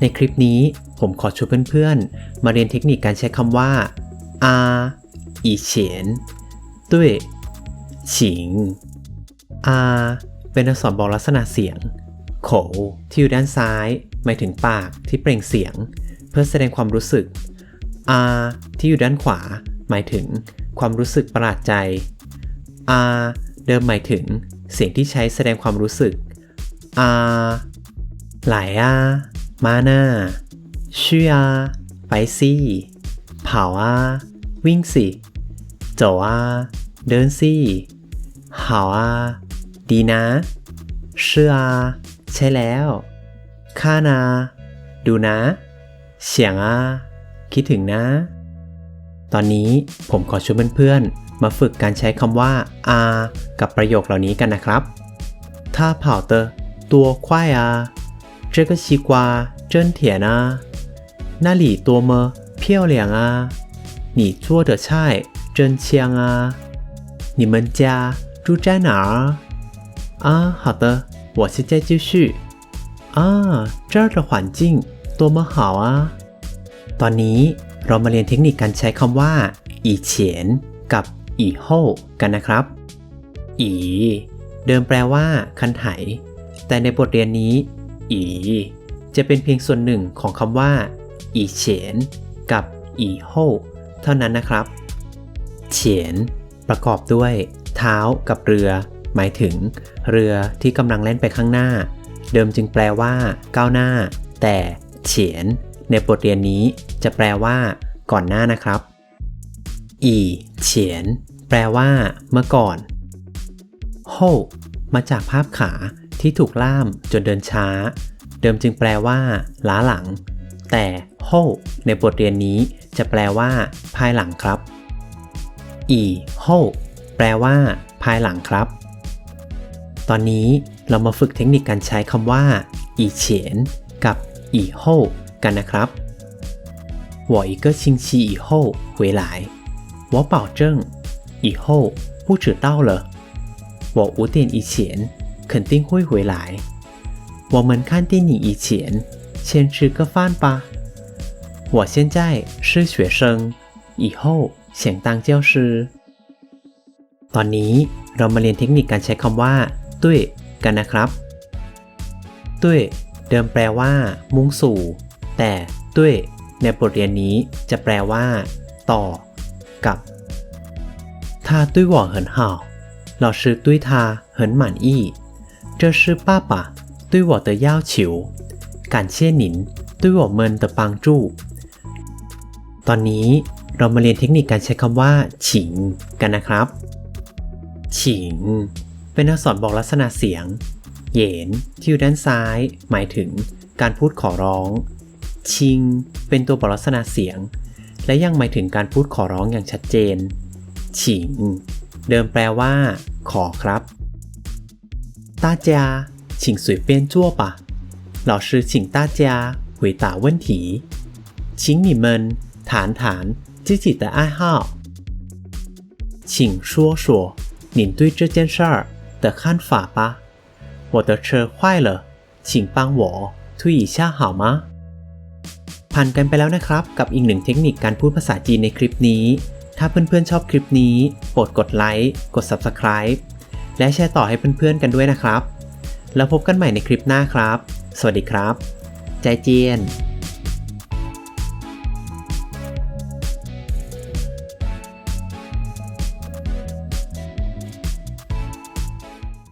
ในคลิปนี้ผมขอชวนเพื่อนๆ มาเรียนเทคนิคการใช้คำว่าอาอีเฉียนด้วยฉิงอาเป็นอักษรบอกลักษณะเสียง โขที่อยู่ด้านซ้าย หมายถึงปากที่เปล่งเสียง เพื่อแสดงความรู้สึกอาที่อยู่ด้านขวา หมายถึงความรู้สึกประหลาดใจอาเดิมหมายถึงเสียงที่ใช้แสดงความรู้สึกอาหลายอา มาหน้าชื่ออาไปซี่เผาอาวิ่งสิเจาอาเดินซี่หาอาดีนะเชื่ออาใช่แล้วค่านา ดูนะ เสียงอาคิดถึงนะ ตอนนี้ผมขอชวนเพื่อนๆ มาฝึกการใช้คำว่าอากับประโยคเหล่านี้กันนะครับ ถ้าเผ่าเตอตัวควายอา 这个西瓜真甜啊那里多么漂亮啊你做的菜真香啊你们家住在哪儿啊好的我现在就去啊这儿的环境多么好啊ตอนนี้เรามาเรียนเทคนิคการใช้คำว่า อีเฉียน กับ อีโฮกันนะครับ อี เดิมแปลว่า คันไถ แต่ในบทเรียนนี้ อี จะเป็นเพียงส่วนหนึ่งของคำว่า อีเฉียน กับ อีโฮเท่านั้นนะครับ เฉียน ประกอบด้วย เท้ากับเรือ หมายถึง เรือที่กำลังเล่นไปข้างหน้า เดิมจึงแปลว่า ก้าวหน้า แต่เฉียน ในบทเรียนนี้จะแปลว่า ก่อนหน้านะครับ อีเฉียน แปลว่า เมื่อก่อนโฮมาจากภาพขา ที่ถูกล่ามจนเดินช้า เดิมจึงแปลว่า ล้าหลัง แต่โฮในบทเรียนนี้จะแปลว่า ภายหลังครับ อีโฮแปลว่า ภายหลังครับ ตอนนี้เรามาฝึกเทคนิคการใช้คำว่า อีเฉียน กับ อีโฮกันนะครับ我一个星期以后回来我保证以后不知道了我五点以前 肯定会回来我们看电影以前先吃个饭吧我现在是学生以后想当教师ตอนนี้เรามาเรียนเทคนิคการใช้คำว่า ตุ้ยกันนะครับ ตุ้ยเดิมแปลว่า มุ่งสู่ แต่ตุ้ยในบทเรียนนี้จะแปลว่า ต่อ กับ他对我很好老师对他很满意 这是爸爸对我的要求感谢您对我们的帮助ตอนนี้เรามาเรียนเทคนิคการใช้คำว่า ฉิง กันนะครับ ฉิง เป็นอักษรบอกลักษณะเสียง เหยนที่อยู่ด้านซ้าย หมายถึงการพูดขอร้อง ชิง เป็นตัวบอกลักษณะเสียง และยังหมายถึงการพูดขอร้องอย่างชัดเจน ฉิง เดิมแปลว่า ขอครับ 大家请随便坐吧老师请大家回答问题请你们谈谈自己的爱好请说说您对这件事儿的看法吧我的车坏了请帮我推一下好吗ผ่านกันไปแล้วนะครับ กับอีกหนึ่งเทคนิคการพูดภาษาจีนในคลิปนี้ ถ้าเพื่อนๆชอบคลิปนี้โปรดกดไลค์ กด Subscribe และแชร์ต่อให้เพื่อนๆกันด้วยนะครับ แล้วพบกันใหม่ในคลิปหน้าครับ สวัสดีครับ ใจเจียน